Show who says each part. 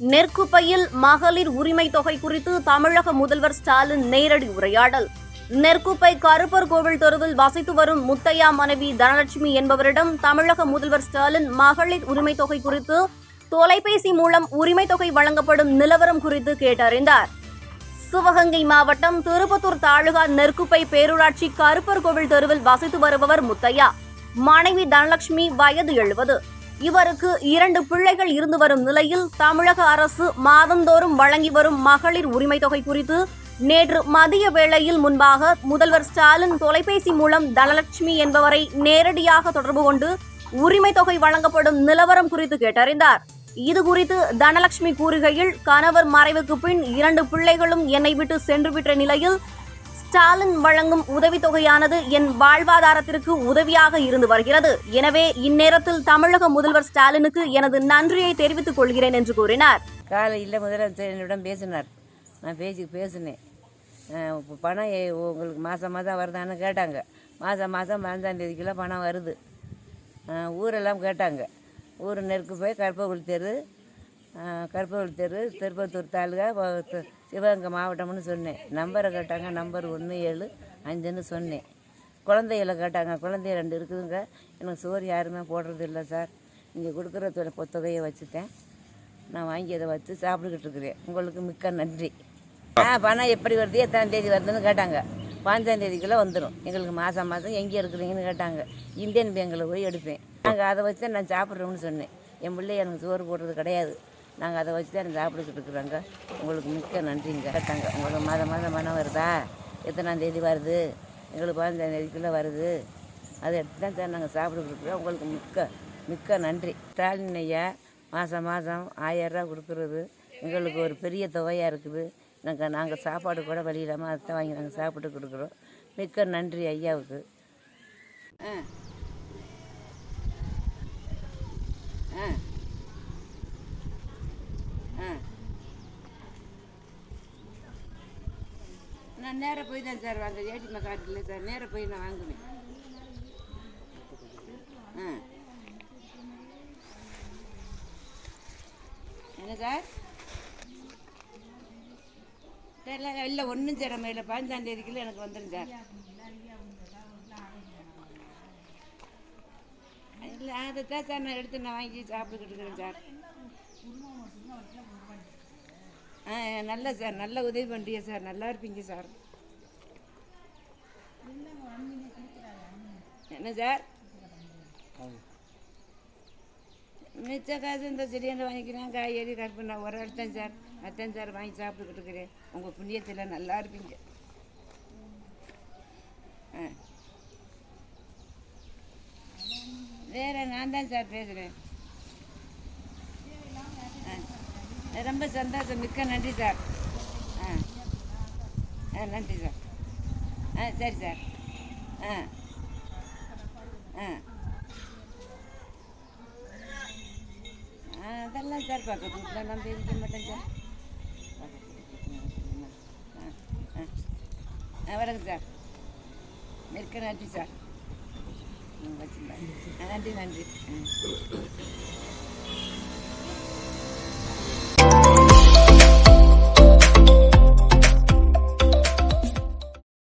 Speaker 1: நெற்குப்பையில் மகளிர் உரிமை தொகை குறித்து தமிழக முதல்வர் ஸ்டாலின் நேரடி உரையாடல். நெற்குப்பை கருப்பர் கோவில் தெருவில் வசித்து வரும் முத்தையா மனைவி தனலட்சுமி என்பவரிடம் தமிழக முதல்வர் ஸ்டாலின் மகளிர் உரிமை தொகை குறித்து தொலைபேசி மூலம் உரிமை தொகை வழங்கப்படும் நிலவரம் குறித்து கேட்டறிந்தார். சிவகங்கை மாவட்டம் திருப்பத்தூர் தாலுகா நெற்குப்பை பேரூராட்சி கருப்பர் கோவில் தெருவில் வசித்து வருபவர் முத்தையா. மனைவி தனலட்சுமி வயது எழுபது. இவருக்கு இரண்டு பிள்ளைகள் இருந்து வரும் நிலையில் தமிழக அரசு மாதந்தோறும் வழங்கி வரும் மகளிர் உரிமை தொகை குறித்து நேற்று மதிய வேளையில் முன்பாக முதல்வர் ஸ்டாலின் தொலைபேசி மூலம் தனலட்சுமி என்பவரை நேரடியாக தொடர்பு கொண்டு உரிமை தொகை வழங்கப்படும் நிலவரம் குறித்து கேட்டறிந்தார். இது குறித்து தனலட்சுமி கூறுகையில் கணவர் மறைவுக்கு பின் இரண்டு பிள்ளைகளும் என்னை விட்டு சென்றுவிட்ட நிலையில் ஸ்டாலின் வழங்கும் உதவித்தொகையானது என் வாழ்வாதாரத்திற்கு உதவியாக இருந்து வருகிறது. எனவே இந்நேரத்தில் தமிழக முதல்வர் ஸ்டாலினுக்கு எனது நன்றியை தெரிவித்துக் கொள்கிறேன் என்று கூறினார்.
Speaker 2: காலையில் முதலமைச்சர் என்னிடம் பேசினார். நான் பேசி பேசினேன். பணம் உங்களுக்கு மாதம் மாதம் வருதான்னு கேட்டாங்க. மாதம் மாதம் பதினஞ்சாம் தேதிக்குள்ளே பணம் வருது. ஊரெல்லாம் கேட்டாங்க. ஊர் நெருக்கு போய் கற்பகுள் தெரு அஹ் தெரு திருப்பத்தூர் தாலுகா சிவகங்கை மாவட்டம்னு சொன்னேன். நம்பரை கேட்டாங்க நம்பர் ஒன்று ஏழு அஞ்சுன்னு சொன்னேன். குழந்தைகளை கேட்டாங்க குழந்தை ரெண்டு இருக்குதுங்க. எனக்கு சோறு யாருமே போடுறது இல்லை சார். நீங்கள் கொடுக்குற தொ- தொகையை வச்சுட்டேன். நான் வாங்கி அதை வச்சு சாப்பிட்டுக்கிட்டு இருக்கிறேன். உங்களுக்கு மிக்க நன்றி. ஆ பணம் எப்படி வருது எத்தனாம் தேதி வருதுன்னு கேட்டாங்க. பாஞ்சாந்தேதிக்குள்ளே வந்துடும். எங்களுக்கு மாதம் மாதம் எங்கே இருக்கிறீங்கன்னு கேட்டாங்க. இந்தியன் பேங்கில் போய் எடுப்பேன். நாங்கள் அதை வச்சு நான் சாப்பிட்றோம்னு சொன்னேன். என் பிள்ளை எனக்கு சோறு போடுறது கிடையாது. நாங்கள் அதை வச்சு தான் சாப்பிட்டுக்கிட்டு இருக்கிறோங்க. உங்களுக்கு மிக்க நன்றிங்க. கேட்டாங்க. உங்களுக்கு மாதம் மாதம் மனம் வருதா? எத்தனாம் தேதி வருது? எங்களுக்கு பதினஞ்சாம் தேதிக்குள்ளே வருது. அதை எடுத்து தான் சார் நாங்கள் சாப்பிட்டுக்கிட்டு இருக்கிறோம். உங்களுக்கு மிக்க மிக்க நன்றி. ஸ்டாலின் ஐயா மாதம் மாதம் ஆயிரரூவா கொடுக்குறது எங்களுக்கு ஒரு பெரிய தொகையாக இருக்குது. நாங்கள் நாங்கள் சாப்பாடு கூட வழி இல்லாமல் அதை வாங்கி நாங்கள் சாப்பிட்டு கொடுக்குறோம் மிக்க நன்றி ஐயாவுக்கு. ஆ. ஆ. நான் நேராக போய் தான் சார் வாங்க. ஏடிஎம் கார்டு இல்லை சார். நேராக போய் நான் வாங்குவேன். ஆ. என்ன சார்? தெரியல. இல்லை ஒன்றும் சேர. இல்லை பதினஞ்சாம் எனக்கு வந்துடும் சார். இல்லை அதை தான் சார் நான் எடுத்து நான் வாங்கி சாப்பிட்டுக்கிட்டு இருக்கிறேன் சார். ஆ நல்ல சார் நல்ல உதவி பண்ணுறீங்க சார். நல்லா இருப்பீங்க சார். என்ன சார்? மிச்ச காசு இந்த சிலிண்டர் வாங்கிக்கிறேன். காய்கறி கருப்பு நான் ஒரு இடத்தேன் சார். அத்தன் சார் வாங்கி சாப்பிட்டுக்கிட்டு இருக்கிறேன். உங்கள் புண்ணியத்தில் நல்லா இருப்பீங்க. ஆ. வேறு நான் தான் சார் பேசுகிறேன் ஆ ரொம்ப சந்தோஷம். மிக்க நன்றி சார். ஆ. ஆ நன்றி சார். ஆ சரி சார். ஆ. ஆ. அதெல்லாம் சார் பார்க்க வீட்டில் நான் தெரிவிக்க மாட்டேன் சார். ஆ ஆ. ஆ வணக்கம் சார். மிக்க நன்றி சார். வச்சுருந்தேன் நன்றி நன்றி. ம்.